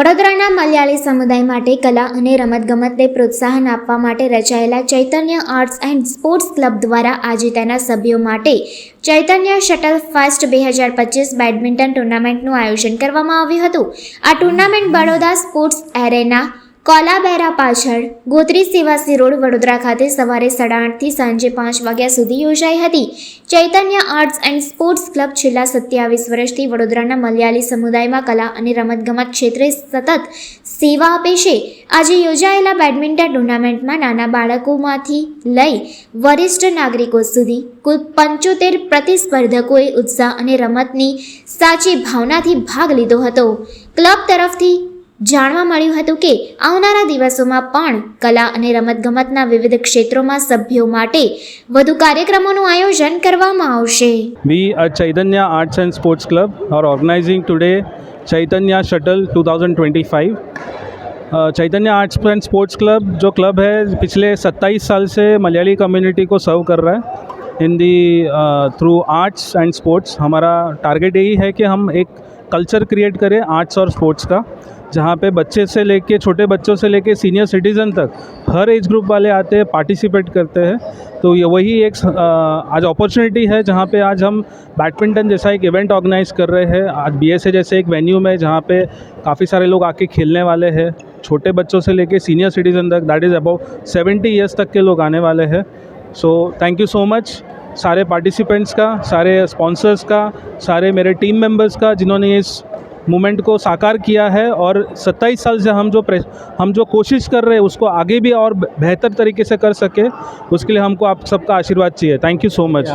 વડોદરાના મલયાળી સમુદાય માટે કલા અને રમતગમતને પ્રોત્સાહન આપવા માટે રચાયેલા Chaitanya arts and sports club દ્વારા આજે તેના સભ્યો માટે ચૈતન્ય શટલ ફાસ્ટ બે હજાર પચીસ બેડમિન્ટન ટુર્નામેન્ટનું આયોજન કરવામાં આવ્યું હતું આ ટુર્નામેન્ટ બડોદા સ્પોર્ટ્સ એરેના કોલાબેરા પાછળ ગોત્રી સેવાસી રોડ વડોદરા ખાતે સવારે સાડા આઠથી સાંજે પાંચ વાગ્યા સુધી યોજાઈ હતી Chaitanya arts and sports club છેલ્લા સત્યાવીસ વર્ષથી વડોદરાના મલયાલી સમુદાયમાં કલા અને રમતગમત ક્ષેત્રે સતત સેવા આપે છે આજે યોજાયેલા બેડમિન્ટન ટુર્નામેન્ટમાં નાના બાળકોમાંથી લઈ વરિષ્ઠ નાગરિકો સુધી કુલ પંચોતેર પ્રતિસ્પર્ધકોએ ઉત્સાહ અને રમતની સાચી ભાવનાથી ભાગ લીધો હતો ક્લબ તરફથી જાણવા મળ્યું હતું કે આવનારા દિવસોમાં પણ કલા અને રમતગમતના વિવિધ ક્ષેત્રોમાં સભ્યો માટે વધુ કાર્યક્રમોનું આયોજન કરવામાં આવશે we Chaitanya arts and sports club are organising today Chaitanya shuttle to Chaitanya arts and sports club जो क्लब है पिछले 27 साल से मलयाली कम्युनिटी को सर्व कर रहा है in the through arts and sports हमारा टारगेट એ है કે હમ એક કલ્ચર ક્રિએટ કરે આર્ટ્સ ઓર સ્પોર્ટ્સ કા जहाँ पे बच्चे से लेके छोटे बच्चों से लेके सीनियर सिटीज़न तक हर एज ग्रुप वाले आते हैं पार्टिसिपेट करते हैं तो ये वही एक आज अपॉर्चुनिटी है जहाँ पे आज हम बैडमिंटन जैसा एक इवेंट ऑर्गेनाइज कर रहे हैं आज बी जैसे एक वेन्यू में जहाँ पे काफ़ी सारे लोग आके खेलने वाले हैं छोटे बच्चों से लेके सीनियर सिटीज़न तक that is about seventy years तक के लोग आने वाले हैं so thank you so much सारे पार्टिसिपेंट्स का सारे स्पॉन्सर्स का सारे मेरे टीम मेंबर्स का जिन्होंने इस मूवमेंट को साकार किया है और 27 साल से हम जो हम जो कोशिश कर रहे हैं उसको आगे भी और बेहतर तरीके से कर सके उसके लिए हमको आप सबका आशीर्वाद चाहिए थैंक यू सो मच